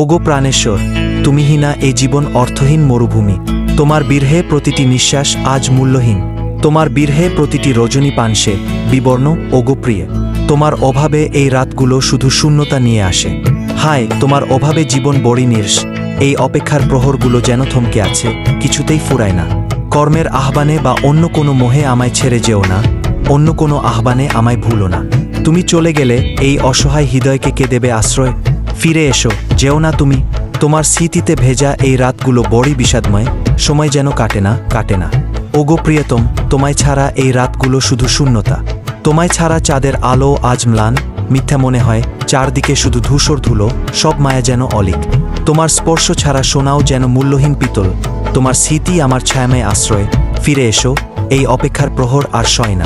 ওগো প্রাণেশ্বর তুমিহীনা এই জীবন অর্থহীন মরুভূমি। তোমার বীরহে প্রতিটি নিঃশ্বাস আজ মূল্যহীন। তোমার বীরহে প্রতিটি রজনী পানসে, বিবর্ণ ওগোপ্রিয় তোমার অভাবে এই রাতগুলো শুধু শূন্যতা নিয়ে আসে। হায়, তোমার অভাবে জীবন বড়ি নির্স। এই অপেক্ষার প্রহরগুলো যেন থমকে আছে, কিছুতেই ফুরায় না। কর্মের আহ্বানে বা অন্য কোনো মোহে আমায় ছেড়ে যেও না। অন্য কোনো আহ্বানে আমায় ভুলো না। তুমি চলে গেলে এই অসহায় হৃদয়কে কে দেবে আশ্রয়? ফিরে এসো, যেও না তুমি। তোমার স্মৃতিতে ভেজা এই রাতগুলো বড়ই বিষাদময়। সময় যেন কাটে না কাটে না। ওগো প্রিয়তম, তোমায় ছাড়া এই রাতগুলো শুধু শূন্যতা। তোমায় ছাড়া চাঁদের আলো আজ ম্লান, মিথ্যা মনে হয়, চারদিকে শুধু ধূসর ধুলো, সব মায়া যেন অলিক। তোমার স্পর্শ ছাড়া সোনাও যেন মূল্যহীন পিতল। তোমার স্মৃতি আমার ছায়াময় আশ্রয়। ফিরে এসো, এই অপেক্ষার প্রহর আর সয় না।